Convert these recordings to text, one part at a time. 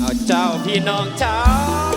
เอาเจ้าพี่น้องชาว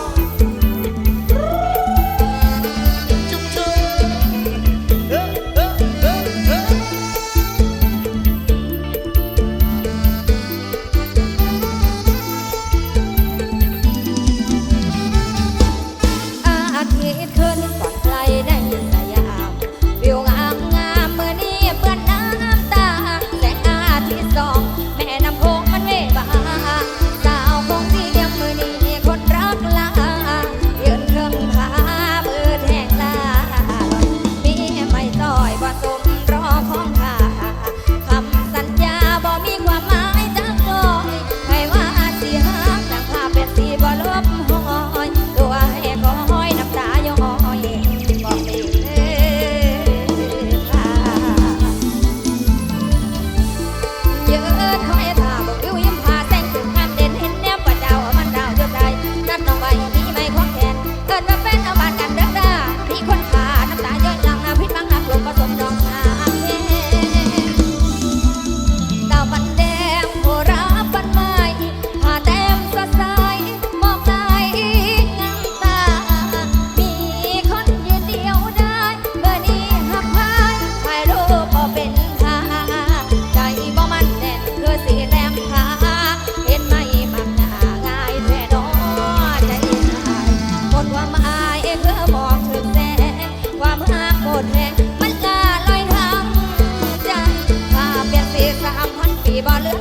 kibarlığı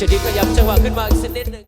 จะดีก็ย้ำจังหวะขึ้นมาอีกสักนิดหนึ่ง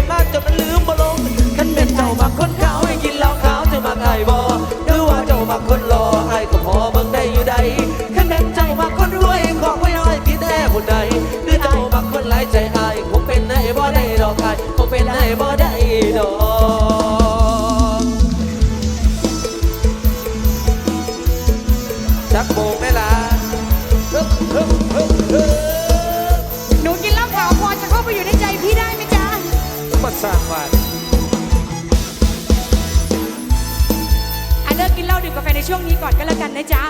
กับบ้านจนมันลืมบ่ลงท่านเป็นเจ้าบางคน สร้างบ้านอ่เลิกกินเหล้าดื่มกาแฟในช่วงนี้ก่อนก็แล้วกันนะจ๊ะ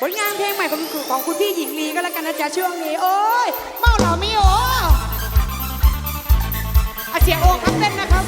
ผลงานเพลงใหม่ของคุณของคุณพี่หญิงลีก็แล้วกันนะจ๊ะช่วงนี้ โอ้ยเมาเหล่มีโออาเสียโอ้ครับเต้นนะครับ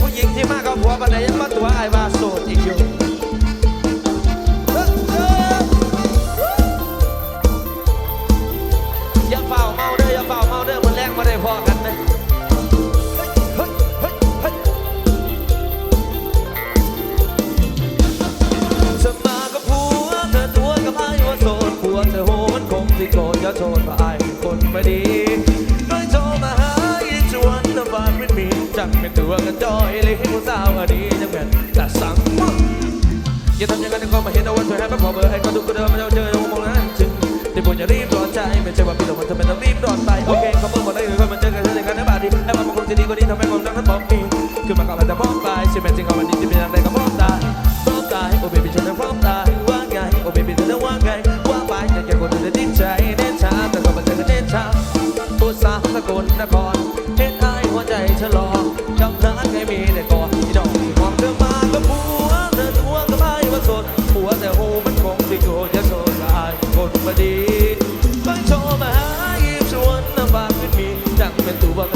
ผู้หญิงที่มากกว่าผัวปันไหยังมาตัวไอ้บาโสดอีกอยู่ มาขอเบอร์ให้ก็ทุกคนเดินมาเจอมองงหน้าจึงที่ผมจะรีบร้อนใจไม่ใช่ว่าพี่ต้องมันทำไมต้องรีบร้อนไปโอเคเขาเบอร์หมดได้เลยค่อนมันเจอกันเช่นกันนะบาดีไอ้มับางคนจะดีกว่านี้ทำไมผมต้องทัดบอกมีขึ้นมาก็อาจจะพร้อมไปใช่ไหมจริงเขาวันนี้จะเป็นอะไรก็พร้อมตายพร้อมตายโอ้เบบี้ฉันจะพร้อมตายว่าไงโอ้เบบี้เธอจะว่าไงว่าไปอยากแก่คนเธอจะดิ้นใจเน้นช้าแต่เขาไมันเจอกันเน้นช้าอุตสาห์ตะกนนคร tuvo